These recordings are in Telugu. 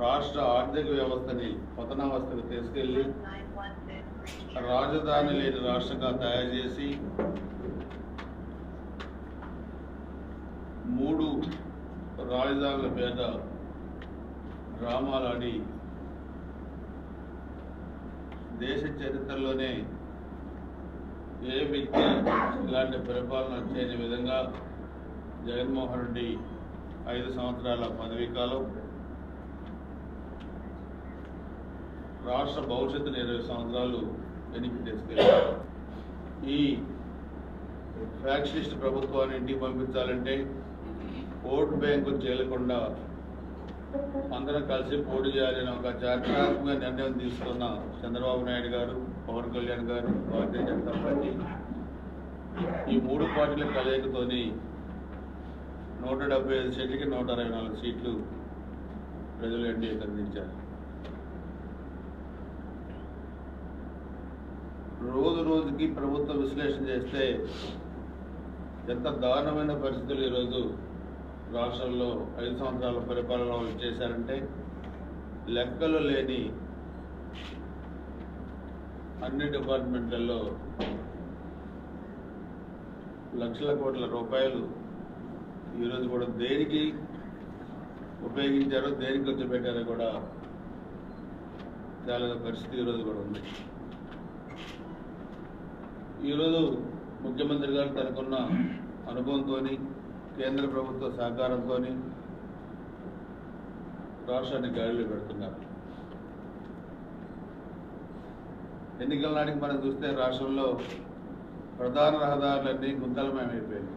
రాష్ట్ర ఆర్థిక వ్యవస్థని పతనావస్థకు తీసుకెళ్ళి రాజధాని లేని రాష్ట్రంగా తయారు చేసి మూడు రాజధానుల పేద డ్రామాలాడి దేశ చరిత్రలోనే ఏ వ్యక్తి ఇలాంటి పరిపాలన చేయని విధంగా జగన్మోహన్ రెడ్డి ఐదు సంవత్సరాల పదవీ కాలం రాష్ట్ర భవిష్యత్తుని ఇరవై సంవత్సరాలు వెనక్కి తీసుకెళ్ళారు ఈ ఫ్యాక్షనిస్ట్ ప్రభుత్వాన్ని ఇంటికి పంపించాలంటే ఓటు బ్యాంకు చేయకుండా అందరం కలిసి పోటీ చేయాలని ఒక చారిత్రాత్మక నిర్ణయం తీసుకున్న చంద్రబాబు నాయుడు గారు పవన్ కళ్యాణ్ గారు భారతీయ జనతా పార్టీ ఈ మూడు పార్టీల కలయికతోని నూట డెబ్బై ఐదు సీట్లకి నూట అరవై నాలుగు సీట్లు ప్రజలు ఎన్డీఏకి అందించారు రోజు రోజుకి ప్రభుత్వ విశ్లేషణ చేస్తే ఎంత దారుణమైన పరిస్థితులు ఈరోజు రాష్ట్రంలో ఐదు సంవత్సరాల పరిపాలన వాళ్ళు చేశారంటే లెక్కలు లేని అన్ని డిపార్ట్మెంట్లలో లక్షల కోట్ల రూపాయలు ఈరోజు కూడా దేనికి ఉపయోగించారో దేనికి ఖర్చు పెట్టారో కూడా చాలా పరిస్థితి ఈరోజు కూడా ఉంది. ఈరోజు ముఖ్యమంత్రి గారు తనకున్న అనుభవంతో కేంద్ర ప్రభుత్వ సహకారంతో రాష్ట్రాన్ని గాడిలో పెడుతున్నారు. ఎన్నికల నాటికి మనం చూస్తే రాష్ట్రంలో ప్రధాన రహదారులన్నీ గుంతలమయమైపోయాయి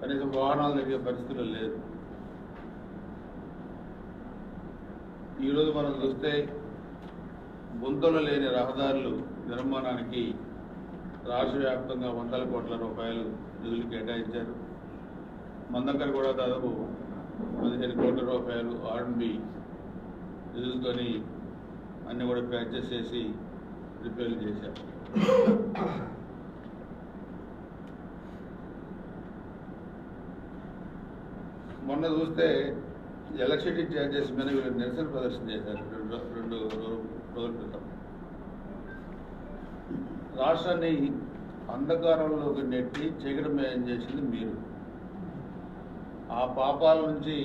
కనీసం వాహనాలు తగ్గే పరిస్థితులు లేదు ఈరోజు మనం చూస్తే గుంతలు లేని రహదారులు నిర్మాణానికి రాష్ట్ర వ్యాప్తంగా వందల కోట్ల రూపాయలు నిధులు కేటాయించారు. మన దగ్గర కూడా దాదాపు పదిహేను కోట్ల రూపాయలు ఆర్ఎంబి నిధులతోని అన్ని కూడా ప్యాచెస్ చేసి రిపేర్లు చేశారు. మొన్న చూస్తే ఎలక్ట్రిసిటీ ఛార్జెస్ మీద వీళ్ళు నిరసన ప్రదర్శన చేశారు. రెండు రెండు రోజుల క్రితం. రాష్ట్రాన్ని అంధకారంలోకి నెట్టి చీకటమయం చేసింది మీరు. ఆ పాపాల నుంచి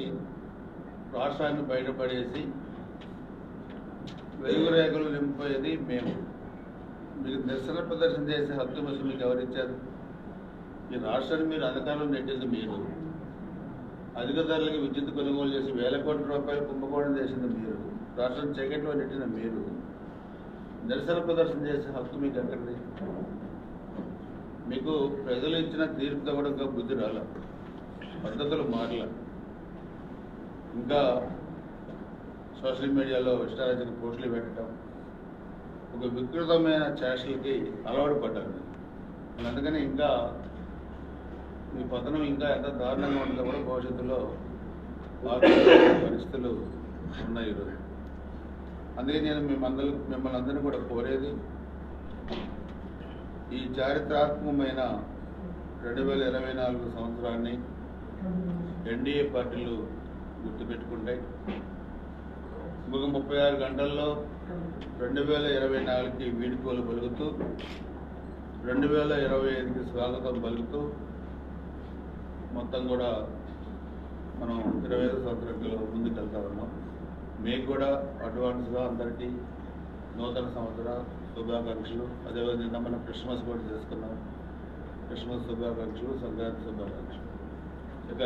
రాష్ట్రాన్ని బయటపడేసి వెలుగు రేఖలు నింపేది మేము. మీకు నిరసన ప్రదర్శన చేసే హక్కు మిషన్ మీకు ఎవరిచ్చారు ఈ రాష్ట్రాన్ని మీరు అధికారంలో నెట్టింది మీరు. అధిక ధరలకు విద్యుత్ కొనుగోలు చేసి వేల కోట్ల రూపాయలు కుంభకోణం చేసింది మీరు. రాష్ట్రం చీకట్లో నెట్టిన మీరు. నిరసన ప్రదర్శన చేసే హక్కు మీకు ఎక్కడిది? మీకు ప్రజలు ఇచ్చిన తీర్పుతో కూడా బుద్ధి రాల? పద్ధతులు మారల? ఇంకా సోషల్ మీడియాలో ఇష్టారాచిన పోస్టులు పెట్టడం ఒక వికృతమైన చేష్టలకి అలవాటు పడ్డారు. అందుకని ఇంకా మీ పతనం ఇంకా ఎంత దారుణంగా ఉంటుందో కూడా భవిష్యత్తులో పరిస్థితులు ఉన్నాయి ఈరోజు. అందుకే నేను మిమ్మల్ని మిమ్మల్ని అందరినీ కూడా కోరేది ఈ చారిత్రాత్మకమైన రెండు వేల ఇరవై నాలుగు సంవత్సరాన్ని ఎన్డీఏ పార్టీలు గుర్తుపెట్టుకుంటాయి. ఇంకొక ముప్పై ఆరు గంటల్లో రెండు వేల ఇరవై నాలుగుకి వీడుకోలు పలుకుతూ రెండు వేల ఇరవై ఐదుకి స్వాగతం పలుకుతూ మొత్తం కూడా మనం ఇరవై ఐదు సంవత్సరంలో ముందుకు వెళ్తా ఉన్నాం. మీకు కూడా అడ్వాన్స్గా అందరికీ నూతన సంవత్సర శుభాకాంక్షలు. అదేవిధంగా నిన్న మనం క్రిస్మస్ కూడా చేసుకున్నాం. క్రిస్మస్ శుభాకాంక్షలు సంక్రాంతి శుభాకాంక్షలు. ఇక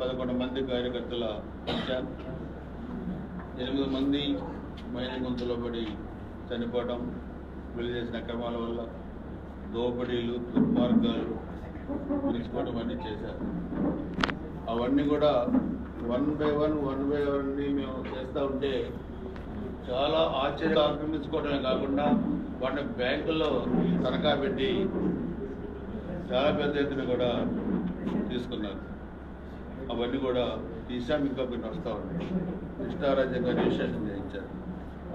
పదకొండు మంది కార్యకర్తల పంచాయత్ ఎనిమిది మంది మైనింగ్ గుంతలో పడి చనిపోవడం వీళ్ళు చేసిన అక్రమాల వల్ల దోపిడీలు దుర్మార్గాలు విడిచిపోవడం అన్నీ చేశారు. అవన్నీ కూడా one by one one by one మేము చేస్తూ ఉంటే చాలా ఆశ్చర్యం ఆక్రమించుకోవడమే కాకుండా వాటిని బ్యాంకుల్లో తనఖా పెట్టి చాలా పెద్ద ఎత్తున కూడా తీసుకున్నారు. అవన్నీ కూడా తీసాం ఇంకా కొన్ని వస్తూ ఉన్నాయి నిష్ఠారాజ్యంగా రిజిస్ట్రేషన్ చేయించారు.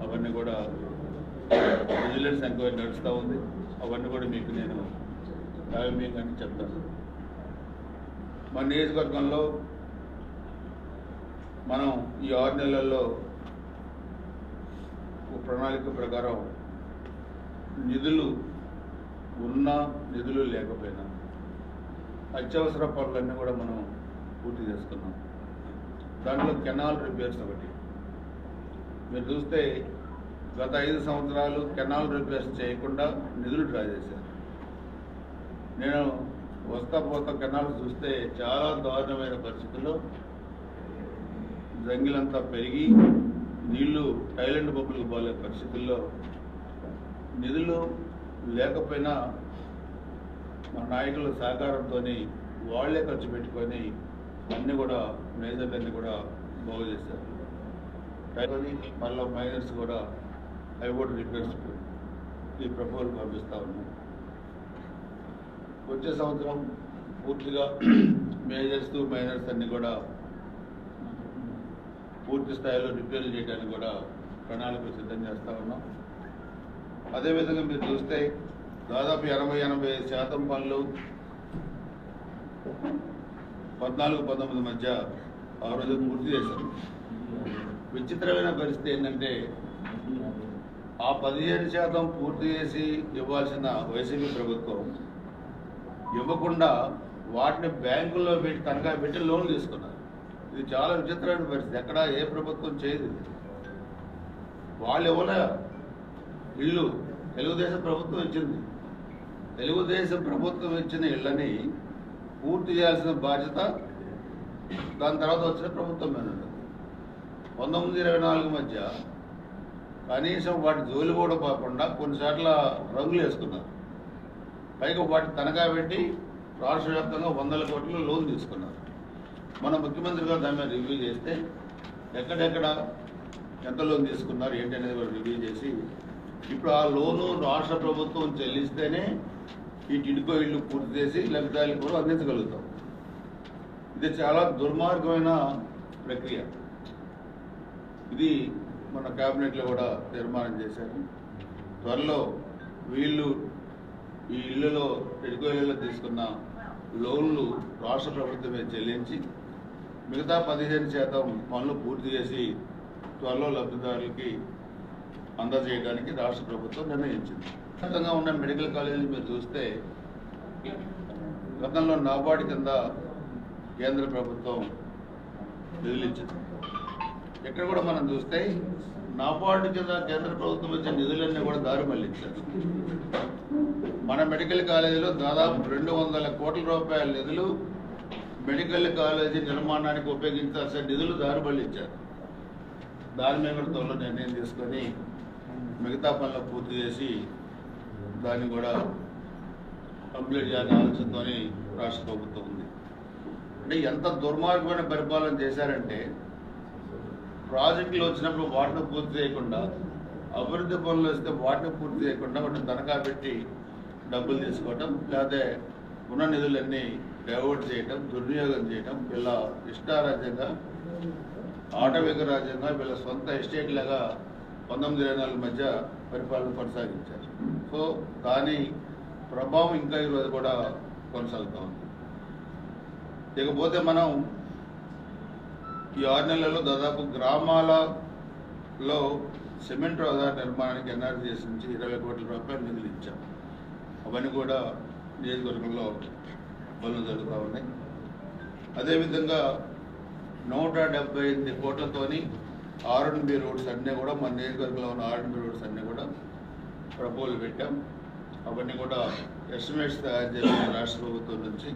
అవన్నీ కూడా విజిలెన్స్ ఎంక్వైరీ నడుస్తూ ఉంది. అవన్నీ కూడా మీకు నేను ప్రారంభంగా చెప్తాను. మా నియోజకవర్గంలో మనం ఈ ఆరు నెలల్లో ప్రణాళిక ప్రకారం నిధులు ఉన్నా నిధులు లేకపోయినా అత్యవసర పనులన్నీ కూడా మనం పూర్తి చేసుకున్నాం. దాంట్లో కెనాల్ రిపేర్స్ ఒకటి. మీరు చూస్తే గత ఐదు సంవత్సరాలు కెనాల్ రిపేర్స్ చేయకుండా నిధులు డ్రా చేశారు. నేను వస్తా పోతా కెనాల్ చూస్తే చాలా దారుణమైన పరిస్థితుల్లో జంగిలంతా పెరిగి నీళ్ళు థైలాండ్ బొబ్బులకు పోలే పరిస్థితుల్లో నిధులు లేకపోయినా మా నాయకుల సహకారంతో వాళ్ళే ఖర్చు పెట్టుకొని అన్నీ కూడా మేజర్లన్నీ కూడా బాగు చేశారు. మళ్ళీ మైనర్స్ కూడా అవి కూడా ఈ ప్రపోజల్ పంపిస్తూ ఉన్నాం. వచ్చే సంవత్సరం పూర్తిగా మేజర్స్ మైనర్స్ అన్ని కూడా పూర్తి స్థాయిలో రిపేర్లు చేయడానికి కూడా ప్రణాళిక సిద్ధం చేస్తూ ఉన్నాం. అదేవిధంగా మీరు చూస్తే దాదాపు ఎనభై ఎనభై ఐదు శాతం పనులు పద్నాలుగు పంతొమ్మిది మధ్య ఆ రోజు పూర్తి చేశారు. విచిత్రమైన పరిస్థితి ఏంటంటే ఆ పదిహేను శాతం పూర్తి చేసి ఇవ్వాల్సిన వైసీపీ ప్రభుత్వం ఇవ్వకుండా వాటిని బ్యాంకుల్లో పెట్టి తనఖా పెట్టి లోన్లు తీసుకున్నారు. ఇది చాలా విచిత్రమైన పరిస్థితి. ఎక్కడ ఏ ప్రభుత్వం చేయదు వాళ్ళు ఇవ్వలే ఇల్లు తెలుగుదేశం ప్రభుత్వం ఇచ్చింది. తెలుగుదేశం ప్రభుత్వం ఇచ్చిన ఇళ్ళని పూర్తి చేయాల్సిన బాధ్యత దాని తర్వాత వచ్చిన ప్రభుత్వం మీద ఉంటుంది. పంతొమ్మిది ఇరవై నాలుగు మధ్య కనీసం వాటి జోలి కూడా పోకుండా కొన్నిసార్ల రంగులు వేసుకున్నారు. పైగా వాటి తనఖా పెట్టి రాష్ట్ర వ్యాప్తంగా వందల కోట్లు లోన్ తీసుకున్నారు. మన ముఖ్యమంత్రి గారు దాని మీద రివ్యూ చేస్తే ఎక్కడెక్కడ ఎంత లోన్ తీసుకున్నారు ఏంటి అనేది కూడా రివ్యూ చేసి ఇప్పుడు ఆ లోను రాష్ట్ర ప్రభుత్వం చెల్లిస్తేనే ఈ టిడ్కో ఇల్లు పూర్తి చేసి లబ్ధిదారులకు కూడా అందించగలుగుతాం. ఇది చాలా దుర్మార్గమైన ప్రక్రియ. ఇది మన క్యాబినెట్లో కూడా తీర్మానం చేశారు. త్వరలో వీళ్ళు ఈ ఇళ్ళలో టిడ్కో ఇళ్ళలో తీసుకున్న లోన్లు రాష్ట్ర ప్రభుత్వమే చెల్లించి మిగతా పదిహేను శాతం పనులు పూర్తి చేసి త్వరలో లబ్ధిదారులకి అందజేయడానికి రాష్ట్ర ప్రభుత్వం నిర్ణయించింది. వ్యాప్తంగా ఉన్న మెడికల్ కాలేజీలు మీరు చూస్తే గతంలో నాబార్డు కింద కేంద్ర ప్రభుత్వం నిధులు ఇచ్చింది ఇక్కడ కూడా మనం చూస్తే నాబార్డు కింద కేంద్ర ప్రభుత్వం ఇచ్చిన నిధులన్నీ కూడా దారి మళ్ళించారు మన మెడికల్ కాలేజీలో దాదాపు రెండు వందల కోట్ల రూపాయల నిధులు మెడికల్ కాలేజీ నిర్మాణానికి ఉపయోగించాల్సిన నిధులు దారి ఇచ్చారు. దాని మీద త్వరలో నిర్ణయం తీసుకొని మిగతా పనులు పూర్తి చేసి దాన్ని కూడా కంప్లీట్ చేయాలని ఆలోచనతో రాష్ట్ర ప్రభుత్వం ఉంది. అంటే ఎంత దుర్మార్గమైన పరిపాలన చేశారంటే ప్రాజెక్టులు వచ్చినప్పుడు వాటిని పూర్తి చేయకుండా అభివృద్ధి పనులు వస్తే వాటిని పూర్తి చేయకుండా వాటిని తనఖా పెట్టి డబ్బులు తీసుకోవటం లేకపోతే ఉన్న నిధులన్నీ డైవర్ట్ చేయటం దుర్వినియోగం చేయటం వీళ్ళ ఇష్టారాజ్యంగా ఆటవిక రాజ్యంగా వీళ్ళ సొంత ఎస్టేట్ లాగా పంతొమ్మిది ఇరవై నాలుగు మధ్య పరిపాలన కొనసాగించారు. సో దాని ప్రభావం ఇంకా ఈరోజు కూడా కొనసాగుతూ ఉంది. ఇకపోతే మనం ఈ ఆరు నెలల్లో దాదాపు గ్రామాలలో సిమెంట్ రహదారి నిర్మాణానికి ఎన్ఆర్జీఎస్ నుంచి ఇరవై కోట్ల రూపాయలు నిధులు ఇచ్చాం. అవన్నీ కూడా నియోజకవర్గంలో పనులు జరుగుతూ ఉన్నాయి. అదేవిధంగా నూట డెబ్బై ఎనిమిది కోట్లతోని ఆర్ఎన్బి రోడ్స్ అన్నీ కూడా మన నియోజకవర్గంలో ఉన్న ఆర్ఎన్బి రోడ్స్ అన్నీ కూడా ప్రపోజల్ పెట్టాం. అవన్నీ కూడా ఎస్టిమేట్స్ తయారు చేసిన రాష్ట్ర ప్రభుత్వం నుంచి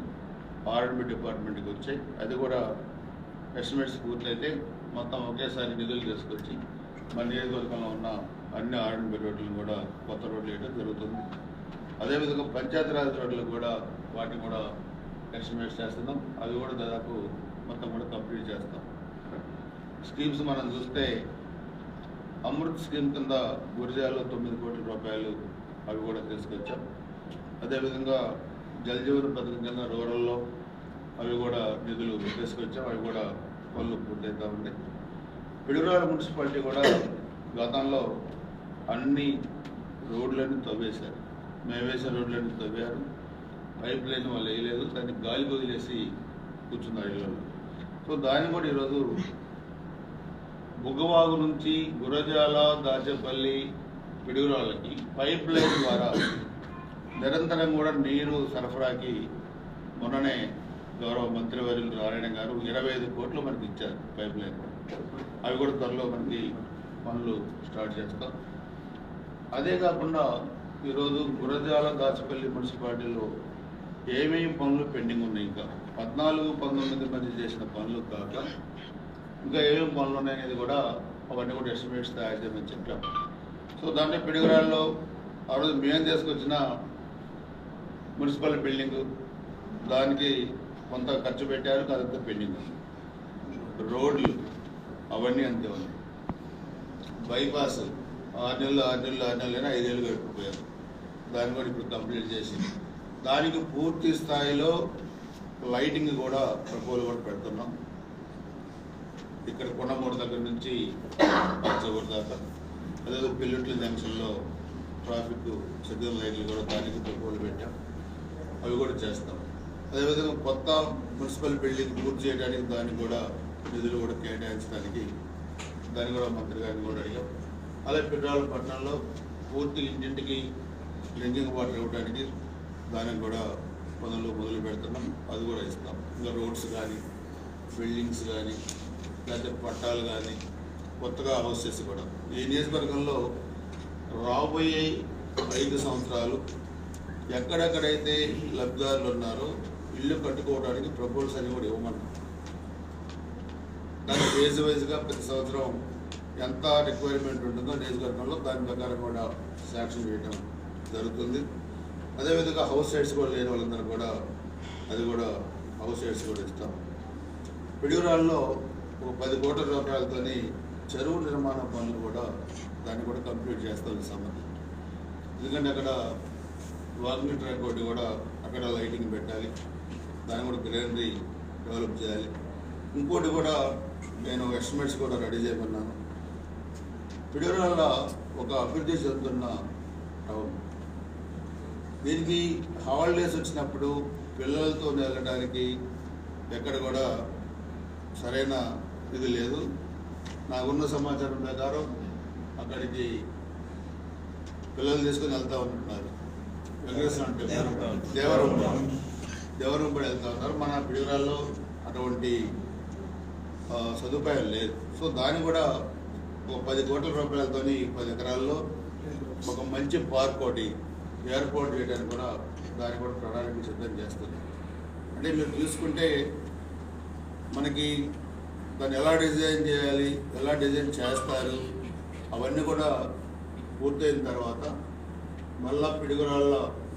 ఆర్ఎన్బి డిపార్ట్మెంట్కి వచ్చాయి. అది కూడా ఎస్టిమేట్స్ పూర్తయితే మొత్తం ఒకేసారి నిధులు తీసుకొచ్చి మన నియోజకవర్గంలో ఉన్న అన్ని ఆర్ఎన్బి రోడ్లను కూడా కొత్త రోడ్లు వేయడం జరుగుతుంది. అదేవిధంగా పంచాయతీరాజ్ రోడ్లకు కూడా వాటిని కూడా ఎస్టిమేట్స్ చేస్తున్నాం. అవి కూడా దాదాపు మొత్తం కూడా కంప్లీట్ చేస్తాం. స్కీమ్స్ మనం చూస్తే అమృత్ స్కీమ్ కింద గురిజాలో తొమ్మిది కోట్ల రూపాయలు అవి కూడా తీసుకొచ్చాం. అదేవిధంగా జలజీవన పథకం కింద రూరల్లో అవి కూడా నిధులు తీసుకొచ్చాం. అవి కూడా పనులు పూర్తవుతూ ఉన్నాయి. పిడుగురాల మున్సిపాలిటీ కూడా గతంలో అన్ని రోడ్లన్నీ తవ్వేశారు. మేము వేసే రోడ్లన్నీ తవ్వారు. పైప్ లైన్ వాళ్ళు వేయలేదు దాన్ని గాలి వదిలేసి కూర్చున్నారు ఇళ్ళలో సో దాన్ని కూడా ఈరోజు బుగ్గవాగు నుంచి గురజాల దాచేపల్లి పిడుగురాళ్ళకి పైప్ లైన్ ద్వారా నిరంతరం కూడా నీరు సరఫరాకి మొన్ననే గౌరవ మంత్రివర్యులు నారాయణ గారు ఇరవై ఐదు కోట్లు మనకి ఇచ్చారు పైప్ లైన్. అవి కూడా త్వరలో మనకి పనులు స్టార్ట్ చేస్తాం. అదే కాకుండా ఈరోజు గురజాల దాచపల్లి మున్సిపాలిటీలో ఏమేమి పనులు పెండింగ్ ఉన్నాయి ఇంకా? పద్నాలుగు పంతొమ్మిది మంది చేసిన పనులు కాక ఇంకా ఏమేమి పనులు ఉన్నాయనేది కూడా అవన్నీ కూడా ఎస్టిమేట్స్ తయారు చేయమని చెప్పాం. సో దాంట్లో పిడుగురాల్లో ఆ రోజు మేము తీసుకొచ్చిన మున్సిపల్ బిల్డింగ్ దానికి కొంత ఖర్చు పెట్టారు అదంతా పెండింగ్ ఉంది. రోడ్లు అవన్నీ అంతే ఉన్నాయి. బైపాస్ ఆరు నెలలు ఆరు నెలలు ఆరు నెలలైనా ఐదేళ్ళు గడిపిపోయారు దాన్ని కూడా ఇప్పుడు కంప్లీట్ చేసి దానికి పూర్తి స్థాయిలో లైటింగ్ కూడా ప్రపోజల్ కూడా పెడుతున్నాం. ఇక్కడ కొండమూడు దగ్గర నుంచి పచ్చగూడ దాకా అదే పిల్లుట్ల జంక్షన్లో ట్రాఫిక్ సిగ్నల్ లైట్లు కూడా దానికి ప్రపోజల్ పెట్టాం. అవి కూడా చేస్తాం. అదేవిధంగా కొత్త మున్సిపల్ బిల్డింగ్ పూర్తి చేయడానికి దానికి కూడా నిధులు కూడా కేటాయించడానికి దాన్ని కూడా మంత్రి గారిని కూడా అడిగాం. అలాగే పిట్రాల పట్టణంలో పూర్తి ఇంటింటికి డ్రింకింగ్ వాటర్ ఇవ్వడానికి దానికి కూడా పనులు మొదలు పెడుతున్నాం అది కూడా ఇస్తాం. ఇంకా రోడ్స్ కానీ బిల్డింగ్స్ కానీ లేకపోతే పట్టాలు కానీ కొత్తగా హౌసెస్ కూడా. ఈ నియోజకవర్గంలో రాబోయే ఐదు సంవత్సరాలు ఎక్కడెక్కడైతే లబ్ధిదారులు ఉన్నారో ఇల్లు కట్టుకోవడానికి ప్రపోజల్స్ అని కూడా ఇవ్వమన్నాం. దాన్ని ఫేజ్ వైజ్గా ప్రతి సంవత్సరం ఎంత రిక్వైర్మెంట్ ఉంటుందో నియోజకవర్గంలో దాని ప్రకారం కూడా శాంక్షన్ చేయడం జరుగుతుంది. అదేవిధంగా హౌస్ సైడ్స్ కూడా లేని వాళ్ళందరూ కూడా అది కూడా హౌస్ సైడ్స్ కూడా ఇస్తాం. పిడుగురాల్లో ఒక పది కోట్ల రూపాయలతోని చెరువు నిర్మాణ పనులు కూడా దాన్ని కూడా కంప్లీట్ చేస్తాం సంబంధం ఎందుకంటే అక్కడ వాకింగ్ ట్రాక్ ఒకటి కూడా అక్కడ లైటింగ్ పెట్టాలి దాన్ని కూడా గ్రీనరీ డెవలప్ చేయాలి. ఇంకోటి కూడా నేను ఎస్టిమేట్స్ కూడా రెడీ చేయమన్నాను. పిడుగురాల ఒక అభివృద్ధి చెందుతున్న టౌన్. దీనికి హాలిడేస్ వచ్చినప్పుడు పిల్లలతో వెళ్ళడానికి ఎక్కడ కూడా సరైన ఇది లేదు. నాకున్న సమాచారం ప్రకారం అక్కడికి పిల్లలు తీసుకుని వెళ్తా ఉంటున్నారు. వెంకటేశ్వర టెంపుల్. దేవరం దేవరం కూడా వెళ్తా ఉన్నారు. మన పిడుగురాల్లో అటువంటి సదుపాయం లేదు. సో దాన్ని కూడా ఒక పది కోట్ల రూపాయలతోని పది ఎకరాల్లో ఒక మంచి పార్క్ ఒకటి ఏర్పాటు చేయడానికి కూడా దాన్ని కూడా ప్రణాళిక సిద్ధం చేస్తుంది. అంటే మీరు చూసుకుంటే మనకి దాన్ని ఎలా డిజైన్ చేయాలి ఎలా డిజైన్ చేస్తారు అవన్నీ కూడా పూర్తయిన తర్వాత మళ్ళా పిడుగురాళ్ళ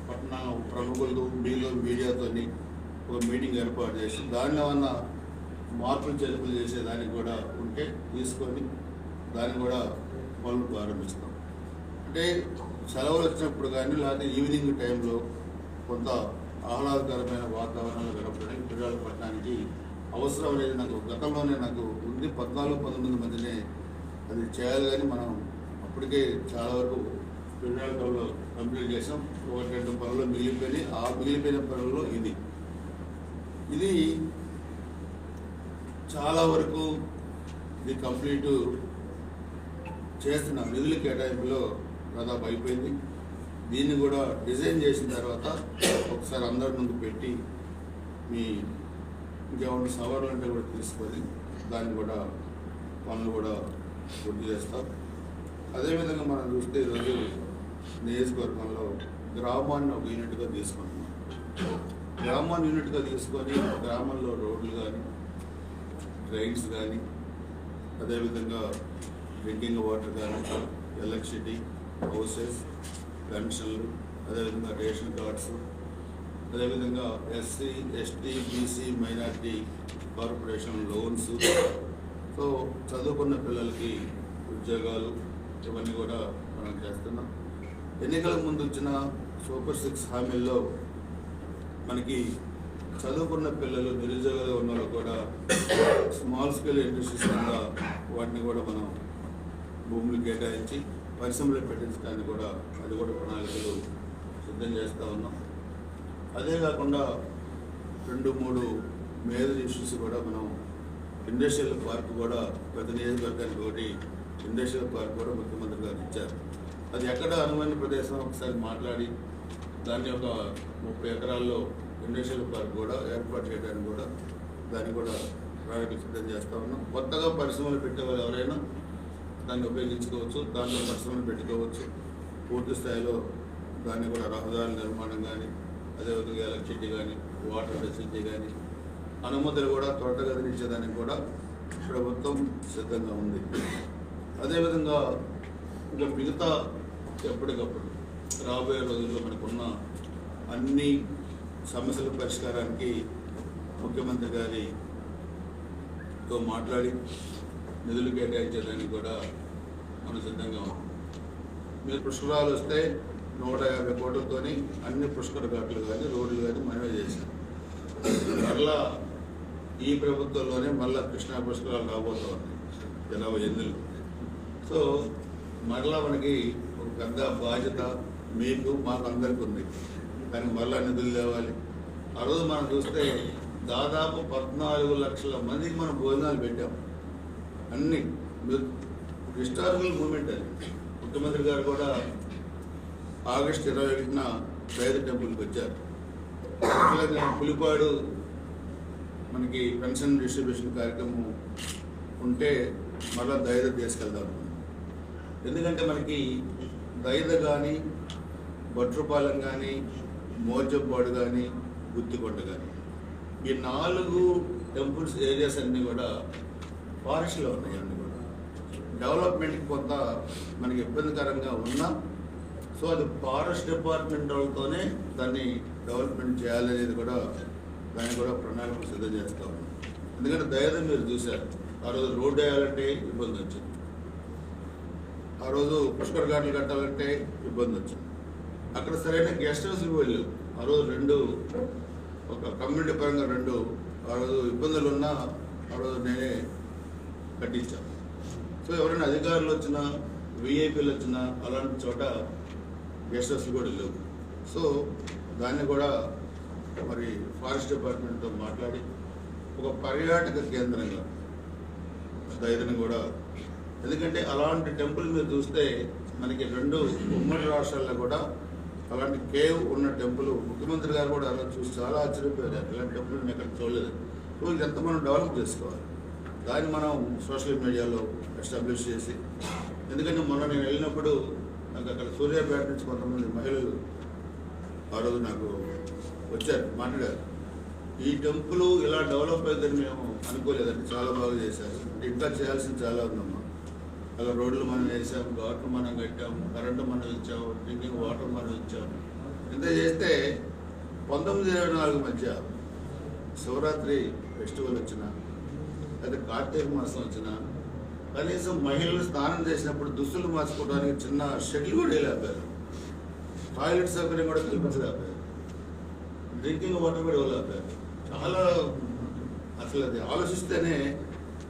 పట్టణ ప్రముఖులతో మీలో మీడియాతోని ఒక మీటింగ్ ఏర్పాటు చేసి దానిలో ఉన్న మార్పులు చేర్పులు చేసేదానికి కూడా ఉంటే తీసుకొని దాన్ని కూడా పనులు ప్రారంభిస్తాం. అంటే సెలవులు వచ్చినప్పుడు కానీ లేకపోతే ఈవినింగ్ టైంలో కొంత ఆహ్లాదకరమైన వాతావరణంలో గడపడానికి పిల్లలు పట్టడానికి అవసరం అనేది నాకు గతంలోనే నాకు ఉంది. పద్నాలుగు పంతొమ్మిది మందినే అది చేయాలి కానీ మనం అప్పటికే చాలా వరకు పిల్లలతో కంప్లీట్ చేసాం ఒకటి రెండు పనులు మిగిలిపోయినాయి. ఆ మిగిలిపోయిన పనుల్లో ఇది. ఇది చాలా వరకు ఇది కంప్లీట్ చేస్తున్నాం. నిధుల కేటాయింపులో దాదాపు అయిపోయింది. దీన్ని కూడా డిజైన్ చేసిన తర్వాత ఒకసారి అందరి ముందు పెట్టి మీ ఇంకేమైనా సవాళ్ళు అంటే కూడా తీసుకొని దాన్ని కూడా పనులు కూడా పూర్తి చేస్తాం. అదేవిధంగా మనం చూస్తే ఈరోజు నియోజకవర్గంలో గ్రామాన్ని ఒక యూనిట్గా తీసుకుంటున్నాం. గ్రామాన్ని యూనిట్గా తీసుకొని గ్రామంలో రోడ్లు కానీ డ్రైన్స్ కానీ అదేవిధంగా డ్రింకింగ్ వాటర్ కానీ ఎలక్ట్రిసిటీ హౌసెస్ పెన్షన్లు అదేవిధంగా రేషన్ కార్డ్స్ అదేవిధంగా SC ST BC minority corporation loans so చదువుకున్న పిల్లలకి ఉద్యోగాలు ఇవన్నీ కూడా మనం చేస్తున్నాం. ఎన్నికల ముందు వచ్చిన సూపర్ సిక్స్ హామీల్లో మనకి చదువుకున్న పిల్లలు నిరుద్యోగాలు ఉన్న వాళ్ళు కూడా స్మాల్ స్కేల్ ఇండస్ట్రీస్ కింద వాటిని కూడా మనం భూములు కేటాయించి పరిశ్రమలు పెట్టించడానికి కూడా అది కూడా ప్రణాళికలు సిద్ధం చేస్తూ ఉన్నాం. అదే కాకుండా రెండు మూడు మేజర్ ఇష్యూస్ కూడా మనం ఇండస్ట్రియల్ పార్క్ కూడా ప్రతి నియోజకవర్గానికి ఒకటి ఇండస్ట్రియల్ పార్క్ కూడా ముఖ్యమంత్రి గారు ఇచ్చారు. అది ఎక్కడ అనువైన ప్రదేశం? ఒకసారి మాట్లాడి దాన్ని ఒక ముప్పై ఎకరాల్లో ఇండస్ట్రియల్ పార్క్ కూడా ఏర్పాటు చేయడానికి కూడా దాన్ని కూడా ప్రణాళిక సిద్ధం చేస్తూ ఉన్నాం. కొత్తగా పరిశ్రమలు పెట్టేవారు ఎవరైనా దాన్ని ఉపయోగించుకోవచ్చు దాంట్లో పరిశ్రమలు పెట్టుకోవచ్చు. పూర్తి స్థాయిలో దాన్ని కూడా రహదారుల నిర్మాణం కానీ అదేవిధంగా ఎలక్ట్రిసిటీ కానీ వాటర్ ఫెసిలిటీ కానీ అనుమతులు కూడా త్వరగతిని కూడా ప్రభుత్వం సిద్ధంగా ఉంది. అదేవిధంగా ఇంకా మిగతా ఎప్పటికప్పుడు రాబోయే రోజుల్లో మనకున్న అన్ని సమస్యల పరిష్కారానికి ముఖ్యమంత్రి గారితో మాట్లాడి నిధులు కేటాయించడానికి కూడా మనం సిద్ధంగా ఉన్నాం. మీరు పుష్కరాలు వస్తే నూట యాభై కోట్లతోని అన్ని పుష్కర ఘాట్లు కానీ రోడ్లు కానీ మనమే చేశాం. మరలా ఈ ప్రభుత్వంలోనే మళ్ళా కృష్ణా పుష్కరాలు రాబోతూ ఉన్నాయి. ఎనభై ఎనిమిదిలో సో మరలా మనకి ఒక పెద్ద బాధ్యత మీకు మాకు అందరికీ ఉంది. కానీ మరలా నిధులు తేవాలి. ఆ రోజు మనం చూస్తే దాదాపు పద్నాలుగు లక్షల మందికి మనం భోజనాలు పెట్టాం. అన్ని హిస్టారికల్ మూమెంట్ అది. ముఖ్యమంత్రి గారు కూడా ఆగస్ట్ ఇరవై ఒకటిన పేద టెంపుల్కి వచ్చారు. అట్లాగే పులిపాడు మనకి పెన్షన్ డిస్ట్రిబ్యూషన్ కార్యక్రమం ఉంటే మళ్ళా దయద తీసుకెళ్దాం ఎందుకంటే మనకి దైద కానీ భట్రపాలెం కానీ మోర్జంపాడు కానీ గుత్తికొండ కానీ ఈ నాలుగు టెంపుల్స్ ఏరియాస్ అన్నీ కూడా ఫారెస్ట్లో ఉన్నాయి అన్నీ కూడా. డెవలప్మెంట్కి కొంత మనకి ఇబ్బందికరంగా ఉన్నా సో అది ఫారెస్ట్ డిపార్ట్మెంట్ వాళ్ళతోనే దాన్ని డెవలప్మెంట్ చేయాలనేది కూడా దాన్ని కూడా ప్రణాళిక సిద్ధం చేస్తా ఉన్నాం. ఎందుకంటే దయతో మీరు చూశారు ఆ రోజు రోడ్డు వేయాలంటే ఇబ్బంది వచ్చింది. ఆ రోజు పుష్కర ఘాట్లు కట్టాలంటే ఇబ్బంది వచ్చింది. అక్కడ సరైన గెస్ట్ హౌస్కి వెళ్ళాం ఆ రోజు రెండు ఒక కమ్యూనిటీ పరంగా రెండు ఆ రోజు ఇబ్బందులు ఉన్నా ఆ రోజు నేనే కట్టించాను సో ఎవరైనా అధికారులు వచ్చినా విఐపీలు వచ్చినా అలాంటి చోట గెస్ట్ హౌస్లు కూడా లేవు. సో దాన్ని కూడా మరి ఫారెస్ట్ డిపార్ట్మెంట్తో మాట్లాడి ఒక పర్యాటక కేంద్రంగా ధైర్యం కూడా ఎందుకంటే అలాంటి టెంపుల్ మీరు చూస్తే మనకి రెండు ఉమ్మడి రాష్ట్రాల్లో కూడా అలాంటి కేవ్ ఉన్న టెంపుల్ ముఖ్యమంత్రి గారు కూడా అలా చూసి చాలా ఆశ్చర్యపోయారు. ఇలాంటి టెంపుల్ నేను ఎక్కడ చూడలేదు. సో ఇదంతా మనం డెవలప్ చేసుకోవాలి? దాన్ని మనం సోషల్ మీడియాలో ఎస్టాబ్లిష్ చేసి ఎందుకంటే మొన్న నేను వెళ్ళినప్పుడు నాకు అక్కడ సూర్యాపేట నుంచి కొంతమంది మహిళలు ఆ రోజు నాకు వచ్చారు మాట్లాడారు. ఈ టెంపుల్ ఇలా డెవలప్ అవుతుందని మేము అనుకోలేదండి చాలా బాగా చేశారు. ఇంకా చేయాల్సింది చాలా ఉందమ్మా. అలా రోడ్లు మనం వేసాం ఘాట్లు మనం కట్టాం కరెంటు మనం ఇచ్చాము డ్రింకింగ్ వాటర్ మనం ఇచ్చాము ఇంత చేస్తే పంతొమ్మిది ఇరవై నాలుగు మధ్య శివరాత్రి ఫెస్టివల్ వచ్చిన లేదా కార్తీక మాసం వచ్చిన కనీసం మహిళలు స్నానం చేసినప్పుడు దుస్తులు మార్చుకోవడానికి చిన్న షెడ్యూల్ కూడా వేయలేపారు టాయిలెట్ సౌకర్యం కూడా కల్పించలేపారు డ్రింకింగ్ వాటర్ కూడా ఇవ్వలేపారు చాలా అసలు అది ఆలోచిస్తేనే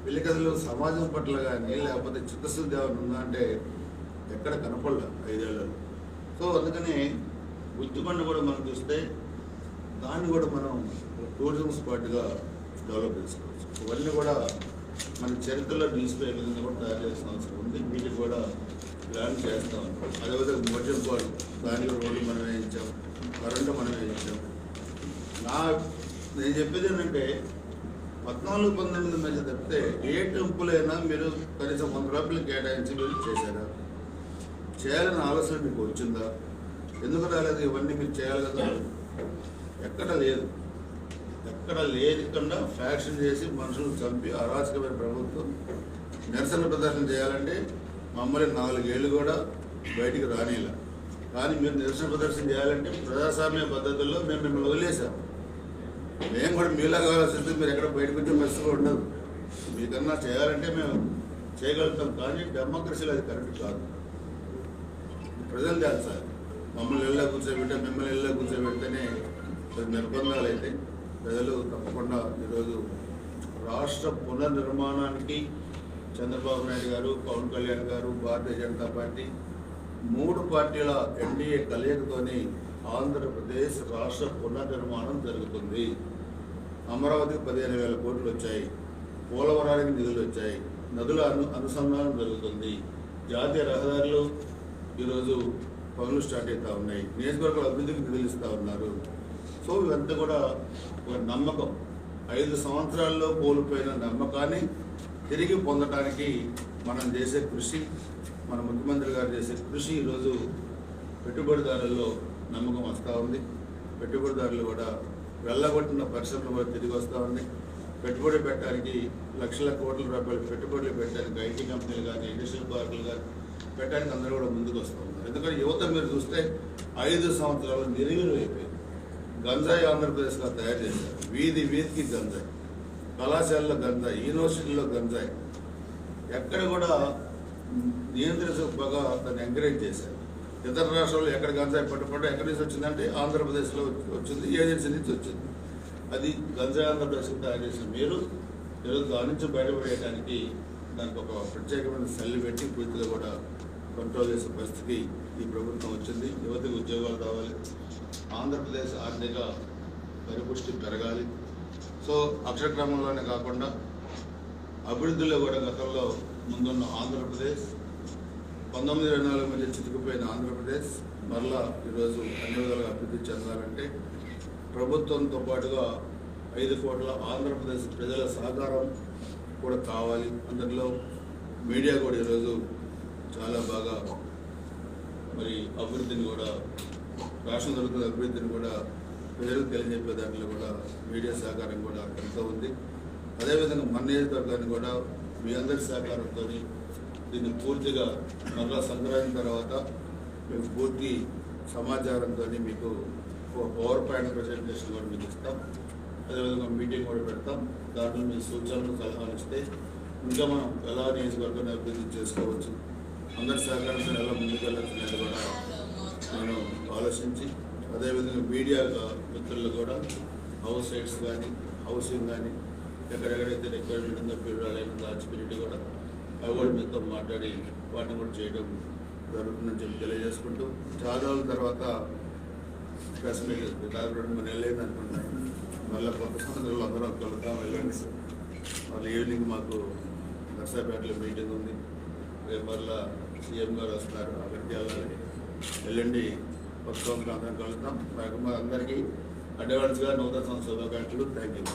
పెళ్ళి సమాజం పట్ల కానీ లేకపోతే చిత్తశుద్ధి ఏమైనా ఉందా అంటే ఎక్కడ కనపడలే ఐదేళ్ళలో. సో అందుకని గుత్తికొండ కూడా మనం చూస్తే దాన్ని కూడా మనం టూరిజం స్పాట్గా డెవలప్ చేసుకోవచ్చు. ఇవన్నీ కూడా మన చరిత్రలో నిలిచిపోయే విధంగా కూడా తయారు చేసిన అవసరం ఉంది. వీటికి కూడా ప్లాన్ చేస్తాం. అదేవిధంగా మోటల్ పాడు దానికి రోడ్లు మనం వేయించాం కరెంటు మనం వేయించాం. నా నేను చెప్పేది ఏంటంటే పద్నాలుగు పంతొమ్మిది మధ్య తప్పితే ఏ టెంపులైనా మీరు కనీసం వంద రూపాయలు కేటాయించి మీరు చేశారా? చేయాలని ఆలోచన మీకు వచ్చిందా? ఎందుకు రాలేదు? ఇవన్నీ మీరు చేయాలి కదా? ఎక్కడ లేదు. ఎక్కడ లేకుండా ఫ్యాక్షన్ చేసి మనుషులు చంపి అరాచకమైన ప్రభుత్వం నిరసన ప్రదర్శన చేయాలంటే మమ్మల్ని నాలుగేళ్ళు కూడా బయటికి రానిలా కానీ మీరు నిరసన ప్రదర్శన చేయాలంటే ప్రజాస్వామ్య పద్ధతుల్లో మేము మిమ్మల్ని వదిలేసాం మేము కూడా మీలాగా ఆలోచిస్తే మీరు ఎక్కడ బయటకు వచ్చే పరిస్థితి ఉండదు. మీకన్నా చేయాలంటే మేము చేయగలుగుతాం కానీ డెమోక్రసీలో అది కరెక్ట్ కాదు. ప్రజలు చేస్తారు మమ్మల్ని ఇళ్ళ కూర్చోబెట్టే మిమ్మల్ని ఇళ్ళ కూర్చోబెడితేనే కొన్ని నిర్బంధాలు అయితే ప్రజలు తప్పకుండా ఈరోజు రాష్ట్ర పునర్నిర్మాణానికి చంద్రబాబు నాయుడు గారు పవన్ కళ్యాణ్ గారు భారతీయ జనతా పార్టీ మూడు పార్టీల ఎన్డీఏ కలయికతోని ఆంధ్రప్రదేశ్ రాష్ట్ర పునర్నిర్మాణం జరుగుతుంది. అమరావతికి పదిహేను వేల కోట్లు వచ్చాయి. పోలవరానికి నిధులు వచ్చాయి. నదుల అను అనుసంధానం జరుగుతుంది. జాతీయ రహదారులు ఈరోజు పనులు స్టార్ట్ అవుతూ ఉన్నాయి. నియోజకవర్గాల అభివృద్ధికి నిధులు ఇస్తూ ఉన్నారు. సో ఇవంతా కూడా ఒక నమ్మకం. ఐదు సంవత్సరాల్లో కోల్పోయిన నమ్మకాన్ని తిరిగి పొందడానికి మనం చేసే కృషి మన ముఖ్యమంత్రి గారు చేసే కృషి ఈరోజు పెట్టుబడిదారుల్లో నమ్మకం వస్తూ ఉంది. పెట్టుబడిదారులు కూడా వెళ్ళగొట్టిన పరిశ్రమలు కూడా తిరిగి వస్తూ ఉంది. పెట్టుబడి పెట్టడానికి లక్షల కోట్ల రూపాయలు పెట్టుబడులు పెట్టడానికి ఐటీ కంపెనీలు కానీ ఇండస్ట్రియల్ పార్కులు కానీ పెట్టడానికి అందరూ కూడా ముందుకు వస్తూ ఉన్నారు. ఎందుకంటే యువత మీరు చూస్తే ఐదు సంవత్సరాలు నిరుగులు అయిపోయింది. గంజాయి ఆంధ్రప్రదేశ్లో తయారు చేశారు. వీధి వీధికి గంజాయి కళాశాలలో గంజాయి యూనివర్సిటీలో గంజాయి. ఎక్కడ కూడా నియంత్రించకపోగా దాన్ని ఎంకరేజ్ చేశారు. ఇతర రాష్ట్రాల్లో ఎక్కడ గంజాయి పట్టుకుంటే ఎక్కడి నుంచి వచ్చిందంటే ఆంధ్రప్రదేశ్లో వచ్చింది ఏజెన్సీ నుంచి వచ్చింది. అది గంజాయి ఆంధ్రప్రదేశ్ తయారు చేసిన మీరు ఈరోజు దాని నుంచి బయటపడేయడానికి దానికి ఒక ప్రత్యేకమైన సెల్ పెట్టి పూర్తిగా కూడా కంట్రోల్ చేసే పరిస్థితికి ఈ ప్రభుత్వం వచ్చింది. యువతకు ఉద్యోగాలు రావాలి. ఆంధ్రప్రదేశ్ ఆర్థిక పరిపుష్టి పెరగాలి. సో అక్షరక్రమంలోనే కాకుండా అభివృద్ధిలో కూడా గతంలో ముందున్న ఆంధ్రప్రదేశ్ పంతొమ్మిది రెండు నాలుగు మధ్య చితికిపోయిన ఆంధ్రప్రదేశ్ మరలా ఈరోజు అన్ని విధాలుగా అభివృద్ధి చెందాలంటే ప్రభుత్వంతో పాటుగా ఐదు కోట్ల ఆంధ్రప్రదేశ్ ప్రజల సహకారం కూడా కావాలి. అందులో మీడియా కూడా ఈరోజు చాలా బాగా మరి అభివృద్ధిని కూడా రాష్ట్రం జరుగుతున్న అభివృద్ధిని కూడా ప్రజలకు తెలియజెప్పే దాంట్లో కూడా మీడియా సహకారం కూడా ఎంతో ఉంది. అదేవిధంగా మన నియోజకవర్గాన్ని కూడా మీ అందరి సహకారంతో దీన్ని పూర్తిగా మరలా సంక్రాంతి తర్వాత మేము పూర్తి సమాచారంతో మీకు పవర్ పాయింట్ ప్రజెంటేషన్ కూడా మీకు ఇస్తాం. అదేవిధంగా మీటింగ్ కూడా పెడతాం. దాంట్లో మీ సూచనలు సలహాలు ఇస్తే ఇంకా మనం ఎలా నియోజకవర్గాన్ని అభివృద్ధి చేసుకోవచ్చు అందరి సహకారంతో ఎలా ముందుకు కూడా నేను ఆలోచించి అదేవిధంగా మీడియా మిత్రులు కూడా హౌస్ సైట్స్ కానీ హౌసింగ్ కానీ ఎక్కడెక్కడైతే రిక్వైర్మెంట్ ఉందో పీరియడ్ దాచిపెట్టి కూడా అవి కూడా మీతో మాట్లాడి వాటిని కూడా చేయడం జరుగుతుందని చెప్పి తెలియజేసుకుంటూ చాలా రోజుల తర్వాత ప్రెస్ మీట్ దాదాపు రెండు మూడు అనుకుంటున్నాను మళ్ళీ కొత్త సంవత్సరాలు అందరం కలుద్దాం వెళ్ళండి మళ్ళీ ఈవినింగ్ మాకు నర్సాపేటలో మీటింగ్ ఉంది. రేపు సీఎం గారు వస్తున్నారు అక్కడికి వెళ్ళాలి వెళ్ళండి కొత్త సంవత్సరం అందరం కలుద్దాం నాకు అందరికీ అడ్వాన్స్గా నూతన సంవత్సర శుభాకాంక్షలు. Thank you